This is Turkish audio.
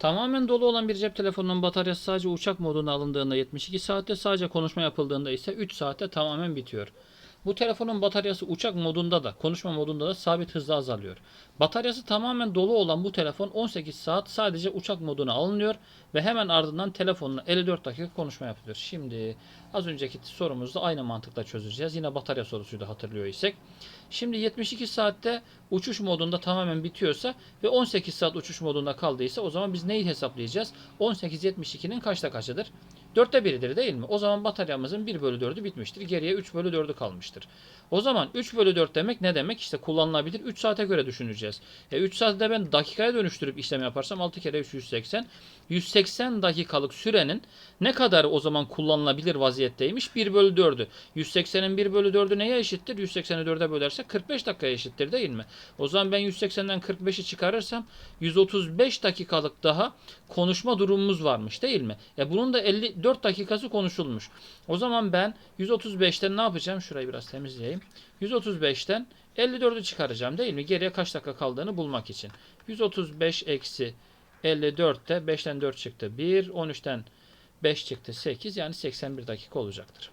Tamamen dolu olan bir cep telefonunun bataryası sadece uçak moduna alındığında 72 saatte, sadece konuşma yapıldığında ise 3 saatte tamamen bitiyor. Bu telefonun bataryası uçak modunda da, konuşma modunda da sabit hızla azalıyor. Bataryası tamamen dolu olan bu telefon 18 saat sadece uçak moduna alınıyor ve hemen ardından telefonla 54 dakika konuşma yapılıyor. Şimdi az önceki sorumuzda aynı mantıkla çözeceğiz. Yine batarya sorusuydu hatırlıyor isek. Şimdi 72 saatte uçuş modunda tamamen bitiyorsa ve 18 saat uçuş modunda kaldıysa o zaman biz neyi hesaplayacağız? 18 72'nin kaçta kaçıdır? 4'te biridir değil mi? O zaman bataryamızın 1 bölü 4'ü bitmiştir. Geriye 3 bölü 4'ü kalmıştır. O zaman 3 bölü 4 demek ne demek? İşte kullanılabilir 3 saate göre düşüneceğiz. E 3 saatte ben dakikaya dönüştürüp işlem yaparsam 6 kere 3 180. 180 dakikalık sürenin ne kadar o zaman kullanılabilir vaziyetteymiş? 1 bölü 4'ü. 180'in 1 bölü 4'ü neye eşittir? 180'i 4'e bölersek 45 dakikaya eşittir değil mi? O zaman ben 180'den 45'i çıkarırsam 135 dakikalık daha konuşma durumumuz varmış değil mi? E bunun da 54 dakikası konuşulmuş. O zaman ben 135'ten ne yapacağım? Şurayı biraz temizleyeyim. 135'ten 54'ü çıkaracağım değil mi? Geriye kaç dakika kaldığını bulmak için. 135 eksi 54'te 5'ten 4 çıktı 1, 13'ten 5 çıktı 8 yani 81 dakika olacaktır.